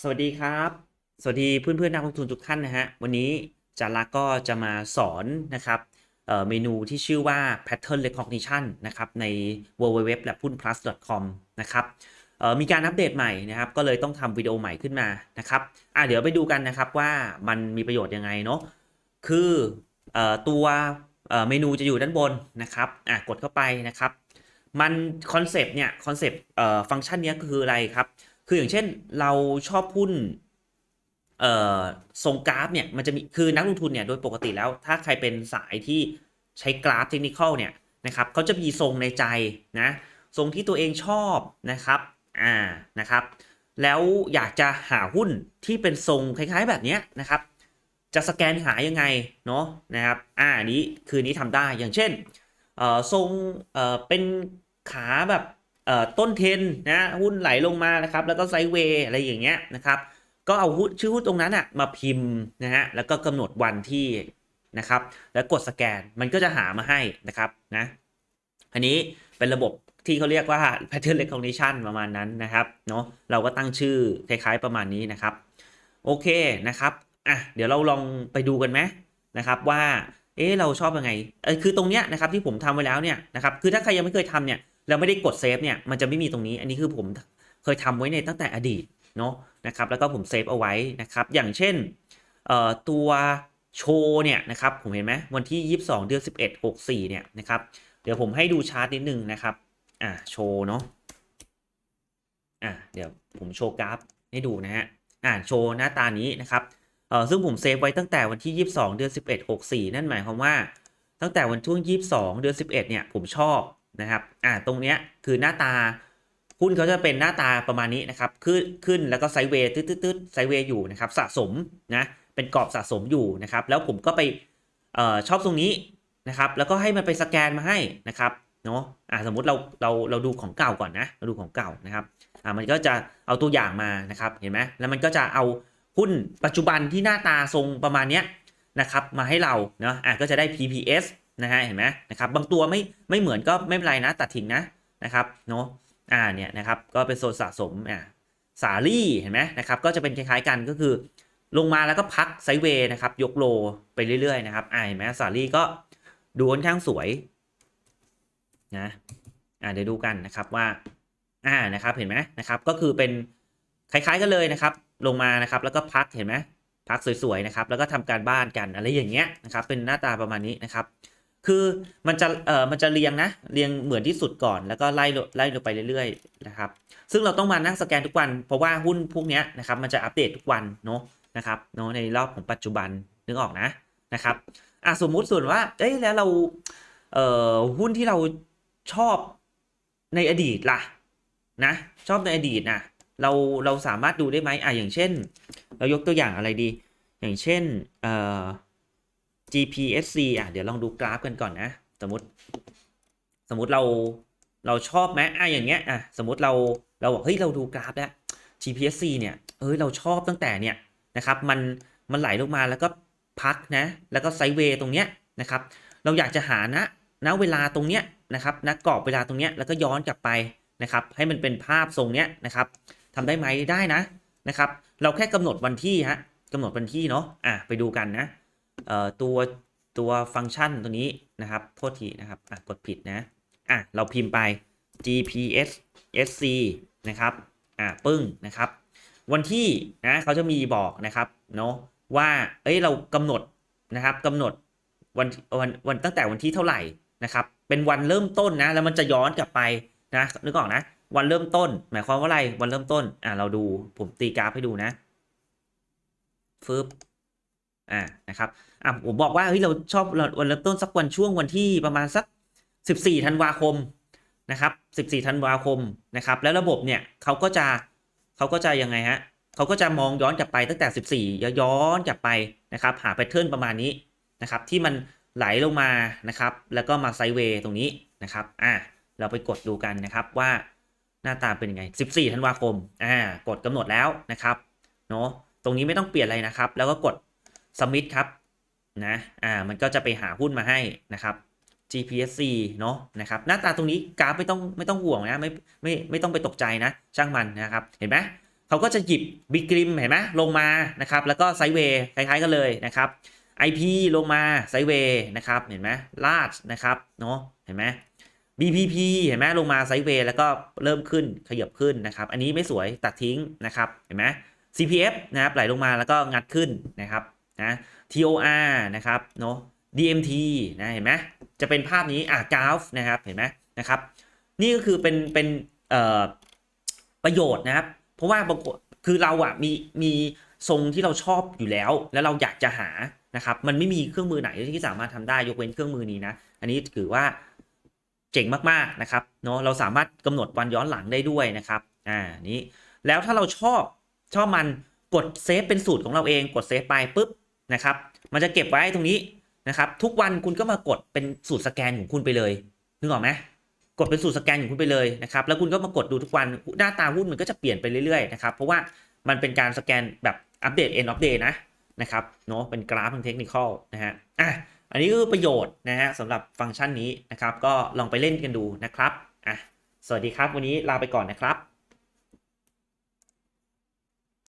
สวัสดีครับ สวัสดีเพื่อนๆนักลงทุนทุกท่านนะฮะ วันนี้จารักก็จะมาสอนนะครับเเมนูที่ชื่อว่า pattern recognition นะครับใน www และ p u n plus com นะครับมีการอัปเดตใหม่นะครับ ก็เลยต้องทำวิดีโอใหม่ขึ้นมานะครับอะเดี๋ยวไปดูกันนะครับว่ามันมีประโยชน์ยังไงเนาะ คือออตัวเมนูจะอยู่ด้านบนนะครับอะกดเข้าไปนะครับ มันคอนเซปต์เนี่ยคอนเซปต์เอ่อฟังก์ชันนี้ก็คืออะไรครับ คืออย่างเช่นเราชอบหุ้นเอ่อทรงกราฟเนี่ยมันจะมีคือนักลงทุนเนี่ยโดยปกติแล้ว ถ้าใครเป็นสายที่ใช้กราฟเทคนิคอลเนี่ยนะครับเขาจะมีทรงในใจนะทรงที่ตัวเองชอบนะครับอ่านะครับ แล้วอยากจะหาหุ้นที่เป็นทรงคล้ายๆแบบนี้นะครับ จะสแกนหายังไงเนาะนะครับอ่าอันนี้คือนี้ทำได้อย่างเช่นเอ่อทรงเอ่อเป็นขาแบบ ต้นเทนนะหุ้นไหลลงมานะครับแล้วก็ไซด์เวย์อะไรอย่างเงี้ยนะครับก็เอาหุ้นชื่อหุ้นตรงนั้นอะมาพิมพ์นะฮะแล้วก็กำหนดวันที่นะครับแล้วกดสแกนมันก็จะหามาให้นะครับนะอันนี้เป็นระบบที่เขาเรียกว่า pattern recognition ประมาณนั้นนะครับเนาะเราก็ตั้งชื่อคล้ายๆประมาณนี้นะครับ โอเคนะครับอะเดี๋ยวเราลองไปดูกันไหมนะครับว่าเอ๊ะเราชอบยังไงเออคือตรงเนี้ยนะครับที่ผมทำไว้แล้วเนี่ยนะครับคือถ้าใครยังไม่เคยทำเนี่ย แล้วไม่ได้กดเซฟเนี่ยมันจะไม่มีตรงนี้ อันนี้คือผมเคยทำไว้ในตั้งแต่อดีตเนาะนะครับแล้วก็ผมเซฟเอาไว้นะครับอย่างเช่นตัวโชว์เนี่ยนะครับผมเห็นไหมวันที่ 22 เดือน 11 64 เนี่ยนะครับเดี๋ยวผมให้ดูชาร์ตนิดนึงนะครับอะโชว์เนาะอะเดี๋ยวผมโชว์กราฟให้ดูนะฮะอ่าโชว์หน้าตานี้นะครับเอ่อซึ่งผมเซฟไว้ตั้งแต่วันที่ 22 เดือน 11 64 นั่นหมายความว่าตั้งแต่วันช่วง 22 เดือน 11 เนี่ยผมชอบ นะครับอ่าตรงเนี้ยคือหน้าตาหุ้นเขาจะเป็นหน้าตาประมาณนี้นะครับขึ้นขึ้นแล้วก็ไซเวย์ตืดๆไซเวย์อยู่นะครับสะสมนะเป็นกรอบสะสมอยู่นะครับ แล้วผมก็ไปเอ่อชอบตรงนี้นะครับ แล้วก็ให้มันไปสแกนมาให้นะครับเนาะอ่าสมมุติเราเราเราดูของเก่าก่อนนะเราดูของเก่านะครับอ่ามันก็จะเอาตัวอย่างมานะครับเห็นไหมแล้วมันก็จะเอาหุ้นปัจจุบันที่หน้าตาทรงประมาณเนี้ยนะครับมาให้เราเนาะอะก็จะได้ PPS นะฮะเห็นไหมนะครับบางตัวไม่ไม่เหมือนก็ไม่เป็นไรนะตัดทิ้งนะนะครับเนาะอ่าเนี่ยนะครับก็เป็นโซนสะสมอ่าสาลี่เห็นไหมนะครับก็จะเป็นคล้ายๆกันก็คือ ลงมาแล้วก็พักไซเวย์นะครับยกโลไปเรื่อยๆนะครับอ่าเห็นไหมสาลี่ก็ดูค่อนข้างสวยนะอ่าเดี๋ยวดูกันนะครับว่าอ่านะครับเห็นไหมนะครับก็คือเป็นคล้ายๆกันเลยนะครับ ลงมานะครับแล้วก็พักเห็นไหมพักสวยๆนะครับแล้วก็ทำการบ้านกันอะไรอย่างเงี้ยนะครับเป็นหน้าตาประมาณนี้นะครับ คือมันจะเอ่อมันจะเรียงนะเรียงเหมือนที่สุดก่อน แล้วก็ไล่ลไล่ลงไปเรื่อยๆนะครับซึ่งเราต้องมานั่งสแกนทุกวันเพราะว่าหุ้นพวกนี้นะครับมันจะอัปเดตทุกวันเนาะนะครับเนาะในรอบของปัจจุบันนึกออกนะนะครับอะสมมุติส่วนว่าเอ้ยแล้วเราเอ่อหุ้นที่เราชอบในอดีตล่ะนะชอบในอดีตนะเราเราสามารถดูได้ไหมอะอย่างเช่น เรายกตัวอย่างอะไรดี อย่างเช่นเอ่อ GPSC อะเดี๋ยวลองดูกราฟกันก่อนนะ สมมติ สมมติเราเราชอบไหมอะอย่างเงี้ยอะสมมติเราเราบอกเฮ้ยเราดูกราฟแล้ว GPSC เนี่ยเอ้ยเราชอบตั้งแต่เนี่ยนะครับมันมันไหลลงมาแล้วก็พักนะ แล้วก็ไซเวย์ตรงเนี้ยนะครับ เราอยากจะหานะณเวลาตรงเนี้ยนะครับณกรอบเวลาตรงเนี้ยแล้วก็ย้อนกลับไปนะครับ ให้มันเป็นภาพทรงเนี้ยนะครับทำได้ไหมได้นะนะครับ เราแค่กำหนดวันที่ฮะกำหนดวันที่เนาะอะไปดูกันนะ ตัวตัวฟังก์ชันตัวนี้นะครับ โทษทีนะครับอะกดผิดนะอะเราพิมพ์ไป GPS SC นะครับอะปึ้งนะครับ วันที่นะเขาจะมีบอกนะครับเนาะว่าเอ้ยเรากำหนดนะครับกำหนดวันวันวันตั้งแต่วันที่เท่าไหร่นะครับ เป็นวันเริ่มต้นนะแล้วมันจะย้อนกลับไปนะนึกออกนะ วันเริ่มต้น หมายความว่าอะไรวันเริ่มต้นอ่าเราดูผมตีกราฟให้ดูนะฟึบ อ่านะครับอะผมบอกว่าเฮ้ยเราชอบวันเริ่มต้นสักวันช่วงวันที่ประมาณสัก 14ธันวาคมนะครับ 14ธันวาคมนะครับ แล้วระบบเนี่ยเขาก็จะเขาก็จะยังไงฮะเขาก็จะมองย้อนกลับไปตั้งแต่ 14 ย้อนกลับไปนะครับ หาแพทเทิร์นประมาณนี้นะครับ ที่มันไหลลงมานะครับ แล้วก็มาไซเวย์ตรงนี้นะครับอ่าเราไปกดดูกันนะครับว่าหน้าตาเป็นยังไง 14ธันวาคมอ่ากดกำหนดแล้วนะครับเนาะตรงนี้ไม่ต้องเปลี่ยนอะไรนะครับ แล้วก็กด submit ครับนะอ่ามันก็จะไปหาหุ้นมาให้นะครับ GPSC เนาะนะครับหน้าตาตรงนี้กราฟไม่ต้องไม่ต้องห่วงนะไม่ไม่ไม่ต้องไปตกใจนะ ช่างมันนะครับ เห็นไหมเขาก็จะหยิบบิกริมเห็นไหมลงมานะครับแล้วก็ไซเวย์คล้ายๆกันเลยนะครับ IP ลงมาไซเวย์นะครับเห็นไหมลาดนะครับเนาะเห็นไหม BPP เห็นไหมลงมาไซเวย์แล้วก็เริ่มขึ้นขยับขึ้นนะครับ อันนี้ไม่สวยตัดทิ้งนะครับเห็นไหม CPF นะครับไหลลงมาแล้วก็งัดขึ้นนะครับ นะ TOR นะครับเนาะ DMT นะเห็นไหมจะเป็นภาพนี้อะกราฟนะครับเห็นไหมนะครับ นี่ก็คือเป็นเป็นประโยชน์นะครับ เพราะว่าบางคนคือเราอะมีมีทรงที่เราชอบอยู่แล้ว แล้วเราอยากจะหานะครับมันไม่มีเครื่องมือไหนที่สามารถทำได้ยกเว้นเครื่องมือนี้นะ อันนี้ถือว่าเจ๋งมากๆนะครับเนาะเราสามารถกำหนดวันย้อนหลังได้ด้วยนะครับอ่านี้แล้วถ้าเราชอบชอบมันกดเซฟเป็นสูตรของเราเองกดเซฟไปปุ๊บ นะครับ มันจะเก็บไว้ตรงนี้นะครับ ทุกวันคุณก็มากดเป็นสูตรสแกนของคุณไปเลยนึกออกไหมกดเป็นสูตรสแกนของคุณไปเลยนะครับ แล้วคุณก็มากดดูทุกวันหน้าตาหุ้นมันก็จะเปลี่ยนไปเรื่อยๆนะครับ เพราะว่ามันเป็นการสแกนแบบอัปเดต end of day นะนะครับเนาะเป็นกราฟทางเทคนิคอลนะฮะอะอันนี้ก็คือประโยชน์นะฮะสำหรับฟังก์ชันนี้นะครับ ก็ลองไปเล่นกันดูนะครับอะสวัสดีครับ วันนี้ลาไปก่อนนะครับ